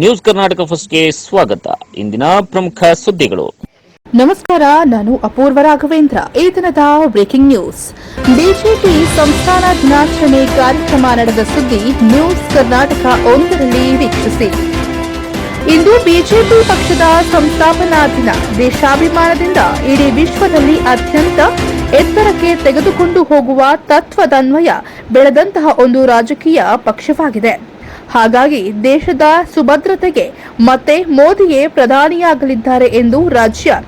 News Karnataka ಫಸ್ಟ್ಗೆ ಸ್ವಾಗತ. ಇಂದಿನ ಪ್ರಮುಖ ಸುದ್ದಿಗಳು. ನಮಸ್ಕಾರ, ನಾನು ಅಪೂರ್ವ ರಾಘವೇಂದ್ರ. ಈ ದಿನದ ಬ್ರೇಕಿಂಗ್ ನ್ಯೂಸ್. ಬಿಜೆಪಿ ಸಂಸ್ಥಾನ ದಿನಾಚರಣೆ ಕಾರ್ಯಕ್ರಮ ನಡೆದ ಸುದ್ದಿ ನ್ಯೂಸ್ ಕರ್ನಾಟಕ ಒಂದರಲ್ಲಿ ವೀಕ್ಷಿಸಿ. ಇಂದು ಬಿಜೆಪಿ ಪಕ್ಷದ ಸಂಸ್ಥಾಪನಾ ದಿನ. ದೇಶಾಭಿಮಾನದಿಂದ ಇಡೀ ವಿಶ್ವದಲ್ಲಿ ಅತ್ಯಂತ ಎತ್ತರಕ್ಕೆ ತೆಗೆದುಕೊಂಡು ಹೋಗುವ ತತ್ವದನ್ವಯ ಬೆಳೆದಂತಹ ಒಂದು ರಾಜಕೀಯ ಪಕ್ಷವಾಗಿದೆ. ಹಾಗಾಗಿ ದೇಶದ ಸುಭದ್ರತೆಗೆ ಮತ್ತೆ ಮೋದಿಯೇ ಪ್ರಧಾನಿಯಾಗಲಿದ್ದಾರೆ ಎಂದು ರಾಜ್ಯ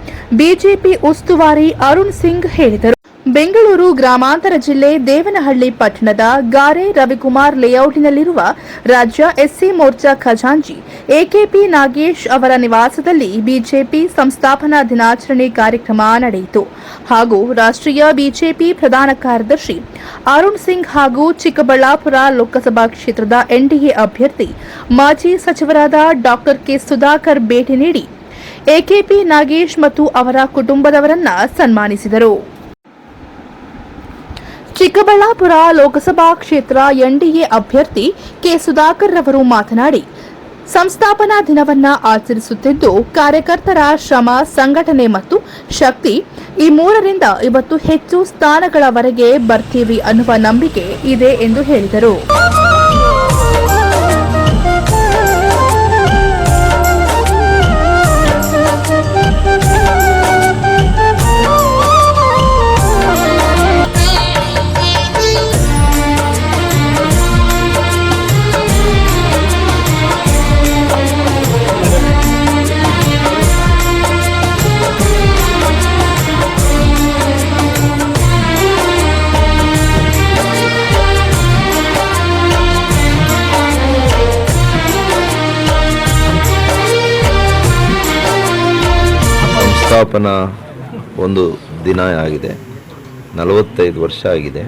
ಬಿಜೆಪಿ ಉಸ್ತುವಾರಿ ಅರುಣ್ ಸಿಂಗ್ ಹೇಳಿದರು. ಬೆಂಗಳೂರು ಗ್ರಾಮಾಂತರ ಜಿಲ್ಲೆ ದೇವನಹಳ್ಳಿ ಪಟ್ಟಣದ ಗಾರೆ ರವಿಕುಮಾರ್ ಲೇಔಟ್ನಲ್ಲಿರುವ ರಾಜ್ಯ ಎಸ್ಸಿ ಮೋರ್ಚಾ ಖಜಾಂಜಿ ಎಕೆಪಿ ನಾಗೇಶ್ ಅವರ ನಿವಾಸದಲ್ಲಿ ಬಿಜೆಪಿ ಸಂಸ್ಥಾಪನಾ ದಿನಾಚರಣೆ ಕಾರ್ಯಕ್ರಮ ನಡೆಯಿತು. ಹಾಗೂ ರಾಷ್ಟ್ರೀಯ ಬಿಜೆಪಿ ಪ್ರಧಾನ ಕಾರ್ಯದರ್ಶಿ ಅರುಣ್ ಸಿಂಗ್ ಹಾಗೂ ಚಿಕ್ಕಬಳ್ಳಾಪುರ ಲೋಕಸಭಾ ಕ್ಷೇತ್ರದ ಎನ್ಡಿಎ ಅಭ್ಯರ್ಥಿ ಮಾಜಿ ಸಚಿವರಾದ ಡಾಕ್ಟರ್ ಕೆ ಸುಧಾಕರ್ ಭೇಟಿ ನೀಡಿ, ಎಕೆಪಿ ನಾಗೇಶ್ ಮತ್ತು ಅವರ ಕುಟುಂಬದವರನ್ನ ಸನ್ಮಾನಿಸಿದರು. ಚಿಕ್ಕಬಳ್ಳಾಪುರ ಲೋಕಸಭಾ ಕ್ಷೇತ್ರ ಎನ್ಡಿಎ ಅಭ್ಯರ್ಥಿ ಕೆ ಸುಧಾಕರ್ ರವರು ಮಾತನಾಡಿ, ಸಂಸ್ಥಾಪನಾ ದಿನವನ್ನ ಆಚರಿಸುತ್ತಿದ್ದು ಕಾರ್ಯಕರ್ತರ ಶ್ರಮ, ಸಂಘಟನೆ ಮತ್ತು ಶಕ್ತಿ ಈ ಮೂರರಿಂದ ಇವತ್ತು ಹೆಚ್ಚು ಸ್ಥಾನಗಳವರೆಗೆ ಬರ್ತೀವಿ ಅನ್ನುವ ನಂಬಿಕೆ ಇದೆ ಎಂದು ಹೇಳಿದರು. ಸಂಸ್ಥಾಪನಾ ಒಂದು ದಿನ ಆಗಿದೆ. ನಲವತ್ತೈದು ವರ್ಷ ಆಗಿದೆ.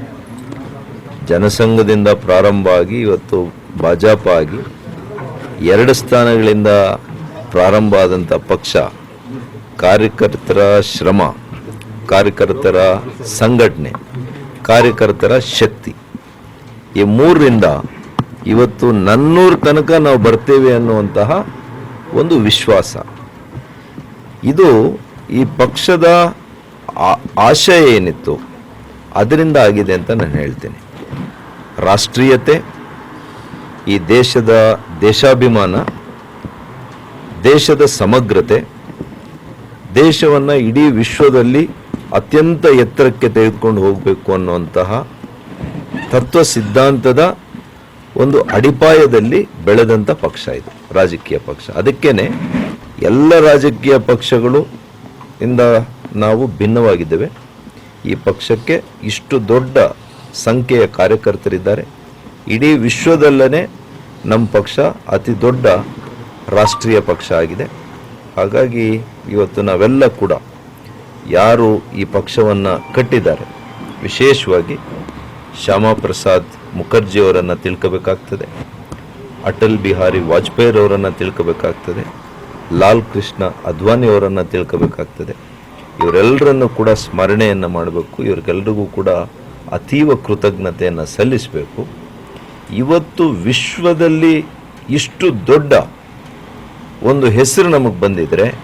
ಜನಸಂಘದಿಂದ ಪ್ರಾರಂಭ ಆಗಿ ಇವತ್ತು ಭಾಜಪ ಆಗಿ ಎರಡು ಸ್ಥಾನಗಳಿಂದ ಪ್ರಾರಂಭ ಆದಂಥ ಪಕ್ಷ ಕಾರ್ಯಕರ್ತರ ಶ್ರಮ, ಕಾರ್ಯಕರ್ತರ ಸಂಘಟನೆ, ಕಾರ್ಯಕರ್ತರ ಶಕ್ತಿ. ಈ ಮೂರರಿಂದ ಇವತ್ತು ನನ್ನೂರ ತನಕ ನಾವು ಬರ್ತೇವೆ ಅನ್ನುವಂತಹ ಒಂದು ವಿಶ್ವಾಸ. ಇದು ಈ ಪಕ್ಷದ ಆಶಯ ಏನಿತ್ತು? ಅದರಿಂದ ಆಗಿದೆ ಅಂತ ನಾನು ಹೇಳ್ತೇನೆ. ರಾಷ್ಟ್ರೀಯತೆ, ಈ ದೇಶದ ದೇಶಾಭಿಮಾನ, ದೇಶದ ಸಮಗ್ರತೆ, ದೇಶವನ್ನು ಇಡೀ ವಿಶ್ವದಲ್ಲಿ ಅತ್ಯಂತ ಎತ್ತರಕ್ಕೆ ತೆಗೆದುಕೊಂಡು ಹೋಗಬೇಕು ಅನ್ನುವಂತಹ ತತ್ವ ಸಿದ್ಧಾಂತದ ಒಂದು ಅಡಿಪಾಯದಲ್ಲಿ ಬೆಳೆದಂಥ ಪಕ್ಷ ಇದು, ರಾಜಕೀಯ ಪಕ್ಷ. ಅದಕ್ಕೇ ಎಲ್ಲ ರಾಜಕೀಯ ಪಕ್ಷಗಳು ಇಂದ ನಾವು ಭಿನ್ನವಾಗಿದ್ದೇವೆ. ಈ ಪಕ್ಷಕ್ಕೆ ಇಷ್ಟು ದೊಡ್ಡ ಸಂಖ್ಯೆಯ ಕಾರ್ಯಕರ್ತರಿದ್ದಾರೆ. ಇಡೀ ವಿಶ್ವದಲ್ಲೇ ನಮ್ಮ ಪಕ್ಷ ಅತಿ ದೊಡ್ಡ ರಾಷ್ಟ್ರೀಯ ಪಕ್ಷ ಆಗಿದೆ. ಹಾಗಾಗಿ ಇವತ್ತು ನಾವೆಲ್ಲ ಕೂಡ ಯಾರು ಈ ಪಕ್ಷವನ್ನು ಕಟ್ಟಿದ್ದಾರೆ, ವಿಶೇಷವಾಗಿ ಶ್ಯಾಮಾ ಪ್ರಸಾದ್ ಮುಖರ್ಜಿಯವರನ್ನು ತಿಳ್ಕೋಬೇಕಾಗ್ತದೆ, ಅಟಲ್ ಬಿಹಾರಿ ವಾಜಪೇಯಿರವರನ್ನು ತಿಳ್ಕೋಬೇಕಾಗ್ತದೆ ಲಾಲ್ ಕೃಷ್ಣ ಅದ್ವಾನಿಯವರನ್ನು ತಿಳ್ಕೋಬೇಕಾಗ್ತದೆ. ಇವರೆಲ್ಲರನ್ನು ಕೂಡ ಸ್ಮರಣೆಯನ್ನು ಮಾಡಬೇಕು. ಇವ್ರಿಗೆಲ್ರಿಗೂ ಕೂಡ ಅತೀವ ಕೃತಜ್ಞತೆಯನ್ನು ಸಲ್ಲಿಸಬೇಕು. ಇವತ್ತು ವಿಶ್ವದಲ್ಲಿ ಇಷ್ಟು ದೊಡ್ಡ ಒಂದು ಹೆಸರು ನಮಗೆ ಬಂದಿದ್ದರೆ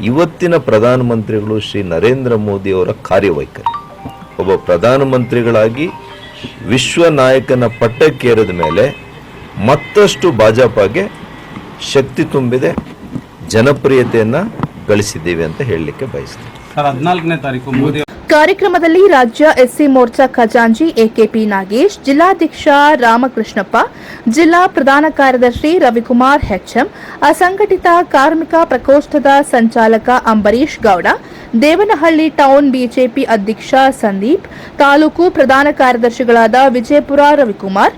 ಇವತ್ತಿನ ಪ್ರಧಾನಮಂತ್ರಿಗಳು ಶ್ರೀ ನರೇಂದ್ರ ಮೋದಿಯವರ ಕಾರ್ಯವೈಖರಿ. ಒಬ್ಬ ಪ್ರಧಾನಮಂತ್ರಿಗಳಾಗಿ ವಿಶ್ವ ನಾಯಕನ ಪಟ್ಟಕ್ಕೇರಿದ ಮೇಲೆ ಮತ್ತಷ್ಟು ಭಾಜಪಗೆ ಶಕ್ತಿ ತುಂಬಿದೆ. ಜನಪ್ರಿಯತೆಯನ್ನು ಗಳಿಸಿದ್ದೀವಿ ಅಂತ ಹೇಳಲಿಕ್ಕೆ ಬಯಸ್ತೀನಿ. ಸರ್ ಹದಿನಾಲ್ಕನೇ ತಾರೀಕು ಮೋದಿ ಕಾರ್ಯಕ್ರಮದಲ್ಲಿ ರಾಜ್ಯ ಎಸ್ಸಿ ಮೋರ್ಚಾ ಖಜಾಂಜಿ ಎಕೆಪಿ ನಾಗೇಶ್ ಜಿಲ್ಲಾಧ್ಯಕ್ಷ ರಾಮಕೃಷ್ಣಪ್ಪ ಜಿಲ್ಲಾ ಪ್ರಧಾನ ಕಾರ್ಯದರ್ಶಿ ರವಿಕುಮಾರ್ ಹೆಚ್ಎಂ ಅಸಂಘಟಿತ ಕಾರ್ಮಿಕ ಪ್ರಕೋಷ್ಠದ ಸಂಚಾಲಕ ಅಂಬರೀಶ್ ಗೌಡ ದೇವನಹಳ್ಳಿ ಟೌನ್ ಬಿಜೆಪಿ ಅಧ್ಯಕ್ಷ ಸಂದೀಪ್ ತಾಲೂಕು ಪ್ರಧಾನ ಕಾರ್ಯದರ್ಶಿಗಳಾದ ವಿಜಯಪುರ ರವಿಕುಮಾರ್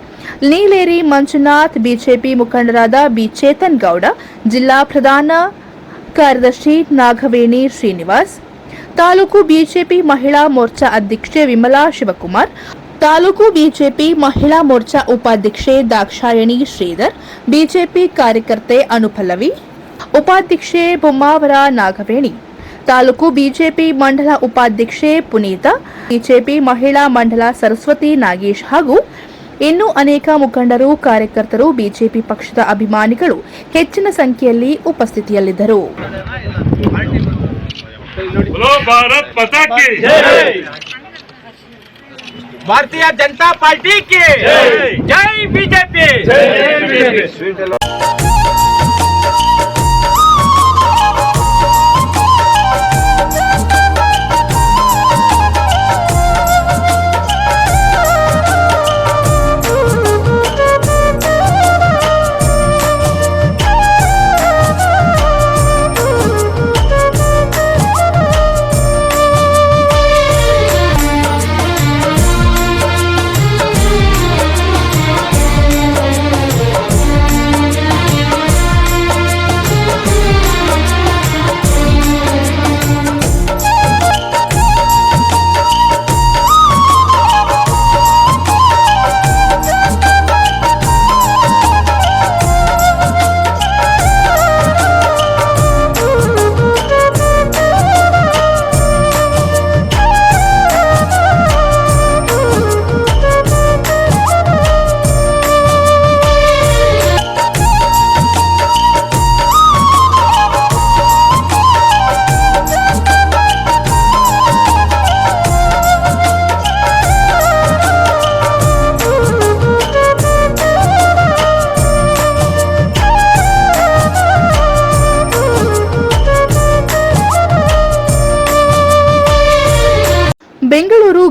ನೀಲೇರಿ ಮಂಜುನಾಥ್, ಬಿಜೆಪಿ ಮುಖಂಡರಾದ ಬಿ. ಚೇತನ್ ಗೌಡ, ಜಿಲ್ಲಾ ಪ್ರಧಾನ ಕಾರ್ಯದರ್ಶಿ ನಾಗವೇಣಿ ಶ್ರೀನಿವಾಸ್, ತಾಲೂಕು ಬಿಜೆಪಿ ಮಹಿಳಾ ಮೋರ್ಚಾ ಅಧ್ಯಕ್ಷೆ ವಿಮಲಾ ಶಿವಕುಮಾರ್, ತಾಲೂಕು ಬಿಜೆಪಿ ಮಹಿಳಾ ಮೋರ್ಚಾ ಉಪಾಧ್ಯಕ್ಷೆ ದಾಕ್ಷಾಯಣಿ ಶ್ರೀಧರ್, ಬಿಜೆಪಿ ಕಾರ್ಯಕರ್ತೆ ಅನುಪಲ್ಲವಿ ಉಪಾಧ್ಯಕ್ಷೆ ಬೊಮ್ಮಾವರ ನಾಗವೇಣಿ, ತಾಲೂಕು ಬಿಜೆಪಿ ಮಂಡಲ ಉಪಾಧ್ಯಕ್ಷೆ ಪುನೀತಾ, ಬಿಜೆಪಿ ಮಹಿಳಾ ಮಂಡಲ ಸರಸ್ವತಿ ನಾಗೇಶ್ ಹಾಗೂ ಇನ್ನೂ ಅನೇಕ ಮುಖಂಡರು ಕಾರ್ಯಕರ್ತರು ಬಿಜೆಪಿ ಪಕ್ಷದ ಅಭಿಮಾನಿಗಳು ಹೆಚ್ಚಿನ ಸಂಖ್ಯೆಯಲ್ಲಿ ಉಪಸ್ಥಿತಿಯಲ್ಲಿದ್ದರು. ಭಾರತೀಯ ಜನತಾ ಪಾರ್ಟಿ ಜೈ ಬಿಜೆಪಿ!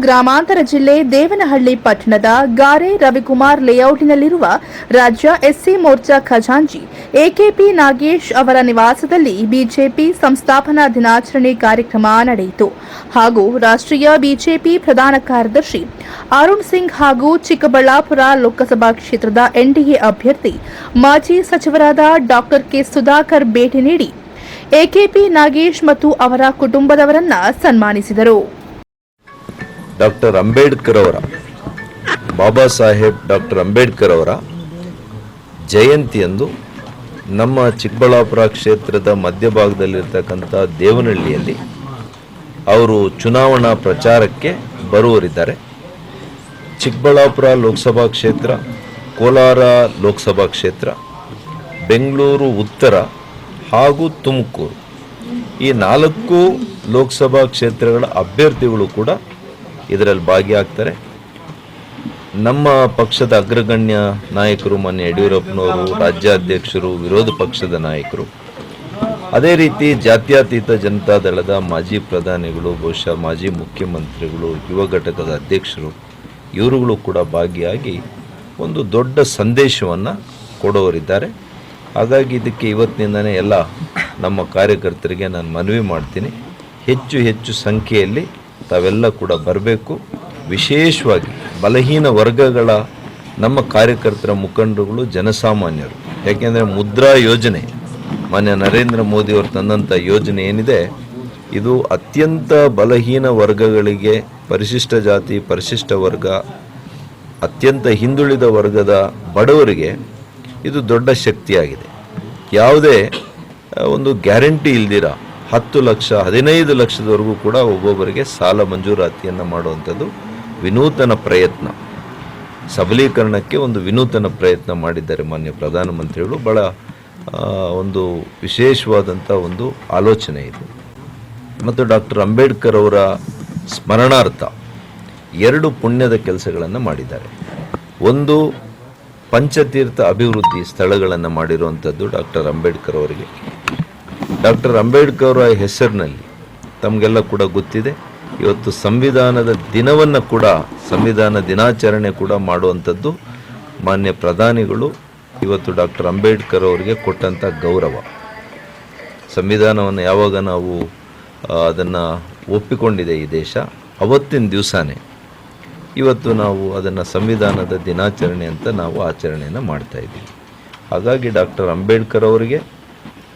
ಗ್ರಾಮಾಂತರ ಜಿಲ್ಲೆ ದೇವನಹಳ್ಳಿ ಪಟ್ಟಣದ ಗಾರೆ ರವಿಕುಮಾರ್ ಲೇಔಟ್ನಲ್ಲಿರುವ ರಾಜ್ಯ ಎಸ್ಸಿ ಮೋರ್ಚಾ ಖಜಾಂಚಿ, ಎಕೆಪಿ ನಾಗೇಶ್ ಅವರ ನಿವಾಸದಲ್ಲಿ ಬಿಜೆಪಿ ಸಂಸ್ಥಾಪನಾ ದಿನಾಚರಣೆ ಕಾರ್ಯಕ್ರಮ ನಡೆಯಿತು. ಹಾಗೂ ರಾಷ್ಟ್ರೀಯ ಬಿಜೆಪಿ ಪ್ರಧಾನ ಕಾರ್ಯದರ್ಶಿ ಅರುಣ್ ಸಿಂಗ್ ಹಾಗೂ ಚಿಕ್ಕಬಳ್ಳಾಪುರ ಲೋಕಸಭಾ ಕ್ಷೇತ್ರದ ಎನ್ಡಿಎ ಅಭ್ಯರ್ಥಿ ಮಾಜಿ ಸಚಿವರಾದ ಡಾಕ್ಟರ್ ಕೆ ಸುಧಾಕರ್ ಭೇಟಿ ನೀಡಿ ಎಕೆಪಿ ನಾಗೇಶ್ ಮತ್ತು ಅವರ ಕುಟುಂಬದವರನ್ನ ಸನ್ಮಾನಿಸಿದರು. ಡಾಕ್ಟರ್ ಅಂಬೇಡ್ಕರ್ ಅವರ, ಬಾಬಾ ಸಾಹೇಬ್ ಡಾಕ್ಟರ್ ಅಂಬೇಡ್ಕರ್ ಅವರ ಜಯಂತಿಯಂದು ನಮ್ಮ ಚಿಕ್ಕಬಳ್ಳಾಪುರ ಕ್ಷೇತ್ರದ ಮಧ್ಯಭಾಗದಲ್ಲಿರ್ತಕ್ಕಂಥ ದೇವನಹಳ್ಳಿಯಲ್ಲಿ ಅವರು ಚುನಾವಣಾ ಪ್ರಚಾರಕ್ಕೆ ಬರುವರಿದ್ದಾರೆ ಚಿಕ್ಕಬಳ್ಳಾಪುರ ಲೋಕಸಭಾ ಕ್ಷೇತ್ರ, ಕೋಲಾರ ಲೋಕಸಭಾ ಕ್ಷೇತ್ರ, ಬೆಂಗಳೂರು, ಉತ್ತರ ಹಾಗೂ ತುಮಕೂರು ಈ ನಾಲ್ಕು ಲೋಕಸಭಾ ಕ್ಷೇತ್ರಗಳ ಅಭ್ಯರ್ಥಿಗಳು ಕೂಡ ಇದರಲ್ಲಿ ಭಾಗಿಯಾಗ್ತಾರೆ. ನಮ್ಮ ಪಕ್ಷದ ಅಗ್ರಗಣ್ಯ ನಾಯಕರು, ಮಾನ್ಯ ಯಡಿಯೂರಪ್ಪನವರು, ರಾಜ್ಯಾಧ್ಯಕ್ಷರು, ವಿರೋಧ ಪಕ್ಷದ ನಾಯಕರು. ಅದೇ ರೀತಿ ಜಾತ್ಯತೀತ ಜನತಾದಳದ ಮಾಜಿ ಪ್ರಧಾನಿಗಳು, ಬಹುಶಃ ಮಾಜಿ ಮುಖ್ಯಮಂತ್ರಿಗಳು, ಯುವ ಘಟಕದ ಅಧ್ಯಕ್ಷರು, ಇವರುಗಳು ಕೂಡ ಭಾಗಿಯಾಗಿ ಒಂದು ದೊಡ್ಡ ಸಂದೇಶವನ್ನು ಕೊಡೋರಿದ್ದಾರೆ ಹಾಗಾಗಿ ಇದಕ್ಕೆ ಇವತ್ತಿನಿಂದನೇ ಎಲ್ಲ ನಮ್ಮ ಕಾರ್ಯಕರ್ತರಿಗೆ ನಾನು ಮನವಿ ಮಾಡ್ತೀನಿ. ಹೆಚ್ಚು ಹೆಚ್ಚು ಸಂಖ್ಯೆಯಲ್ಲಿ ತಾವೆಲ್ಲ ಕೂಡ ಬರಬೇಕು. ವಿಶೇಷವಾಗಿ ಬಲಹೀನ ವರ್ಗಗಳ ನಮ್ಮ ಕಾರ್ಯಕರ್ತರ ಮುಖಂಡರುಗಳು ಜನಸಾಮಾನ್ಯರು. ಯಾಕೆಂದರೆ ಮುದ್ರಾ ಯೋಜನೆ, ಮಾನ್ಯ ನರೇಂದ್ರ ಮೋದಿಯವರು ತಂದಂಥ ಯೋಜನೆ ಏನಿದೆ, ಇದು ಅತ್ಯಂತ ಬಲಹೀನ ವರ್ಗಗಳಿಗೆ ಪರಿಶಿಷ್ಟ ಜಾತಿ, ಪರಿಶಿಷ್ಟ ವರ್ಗ, ಅತ್ಯಂತ ಹಿಂದುಳಿದ ವರ್ಗದ ಬಡವರಿಗೆ ಇದು ದೊಡ್ಡ ಶಕ್ತಿಯಾಗಿದೆ. ಯಾವುದೇ ಒಂದು ಗ್ಯಾರಂಟಿ ಇಲ್ದಿರ ಹತ್ತು ಲಕ್ಷ, ಹದಿನೈದು ಲಕ್ಷದವರೆಗೂ ಕೂಡ ಒಬ್ಬೊಬ್ಬರಿಗೆ ಸಾಲ ಮಂಜೂರಾತಿಯನ್ನು ಮಾಡುವಂಥದ್ದು ವಿನೂತನ ಪ್ರಯತ್ನ. ಸಬಲೀಕರಣಕ್ಕೆ ಒಂದು ವಿನೂತನ ಪ್ರಯತ್ನ ಮಾಡಿದ್ದಾರೆ ಮಾನ್ಯ ಪ್ರಧಾನಮಂತ್ರಿಗಳು. ಭಾಳ ಒಂದು ವಿಶೇಷವಾದಂಥ ಒಂದು ಆಲೋಚನೆ ಇದು. ಮತ್ತು ಡಾಕ್ಟರ್ ಅಂಬೇಡ್ಕರ್ ಅವರ ಸ್ಮರಣಾರ್ಥ ಎರಡು ಪುಣ್ಯದ ಕೆಲಸಗಳನ್ನು ಮಾಡಿದ್ದಾರೆ. ಒಂದು ಪಂಚತೀರ್ಥ ಅಭಿವೃದ್ಧಿ ಸ್ಥಳಗಳನ್ನು ಮಾಡಿರುವಂಥದ್ದು ಡಾಕ್ಟರ್ ಅಂಬೇಡ್ಕರ್ ಅವರಿಗೆ. ಡಾಕ್ಟರ್ ಅಂಬೇಡ್ಕರ್ ಅವರ ಹೆಸರಿನಲ್ಲಿ ತಮಗೆಲ್ಲ ಕೂಡ ಗೊತ್ತಿದೆ. ಇವತ್ತು ಸಂವಿಧಾನದ ದಿನವನ್ನು ಕೂಡ, ಸಂವಿಧಾನ ದಿನಾಚರಣೆ ಕೂಡ ಮಾಡುವಂಥದ್ದು ಮಾನ್ಯ ಪ್ರಧಾನಿಗಳು, ಇವತ್ತು ಡಾಕ್ಟರ್ ಅಂಬೇಡ್ಕರ್ ಅವರಿಗೆ ಕೊಟ್ಟಂಥ ಗೌರವ. ಸಂವಿಧಾನವನ್ನು ಯಾವಾಗ ನಾವು ಅದನ್ನು ಒಪ್ಪಿಕೊಂಡಿದೆ ಈ ದೇಶ? ಅವತ್ತಿನ ದಿವಸನೇ. ಇವತ್ತು ನಾವು ಅದನ್ನು ಸಂವಿಧಾನದ ದಿನಾಚರಣೆ ಅಂತ ನಾವು ಆಚರಣೆಯನ್ನು ಮಾಡ್ತಾಯಿದ್ದೀವಿ ಹಾಗಾಗಿ ಡಾಕ್ಟರ್ ಅಂಬೇಡ್ಕರ್ ಅವರಿಗೆ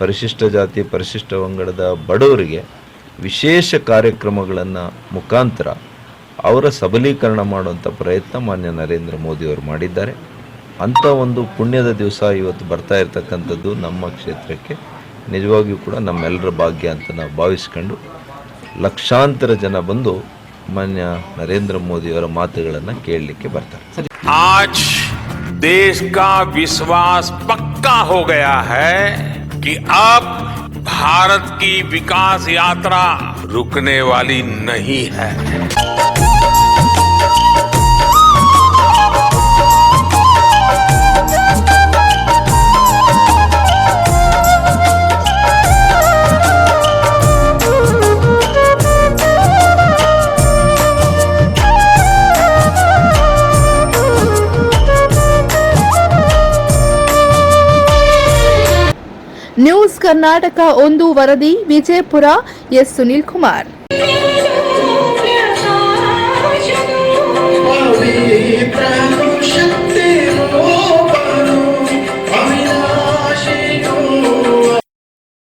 ಪರಿಶಿಷ್ಟ ಜಾತಿ ಪರಿಶಿಷ್ಟ ಪಂಗಡದ ಬಡವರಿಗೆ ವಿಶೇಷ ಕಾರ್ಯಕ್ರಮಗಳನ್ನು ಮುಖಾಂತರ ಅವರ ಸಬಲೀಕರಣ ಮಾಡುವಂಥ ಪ್ರಯತ್ನ ಮಾನ್ಯ ನರೇಂದ್ರ ಮೋದಿಯವರು ಮಾಡಿದ್ದಾರೆ ಅಂಥ ಒಂದು ಪುಣ್ಯದ ದಿವಸ ಇವತ್ತು ಬರ್ತಾ ಇರತಕ್ಕಂಥದ್ದು ನಮ್ಮ ಕ್ಷೇತ್ರಕ್ಕೆ ನಿಜವಾಗಿಯೂ ಕೂಡ ನಮ್ಮೆಲ್ಲರ ಭಾಗ್ಯ ಅಂತ ನಾವು ಭಾವಿಸ್ಕೊಂಡು ಲಕ್ಷಾಂತರ ಜನ ಬಂದು ಮಾನ್ಯ ನರೇಂದ್ರ ಮೋದಿಯವರ ಮಾತುಗಳನ್ನು ಕೇಳಲಿಕ್ಕೆ ಬರ್ತಾರೆ आज देश का विश्वास पक्का हो गया है कि अब भारत की विकास यात्रा रुकने वाली नहीं है। ನ್ಯೂಸ್ ಕರ್ನಾಟಕ ಒಂದು ವರದಿ ವಿಜಯಪುರ ಎಸ್ ಸುನೀಲ್ ಕುಮಾರ್ ಪವಿತ್ರ ಶಕ್ತಿ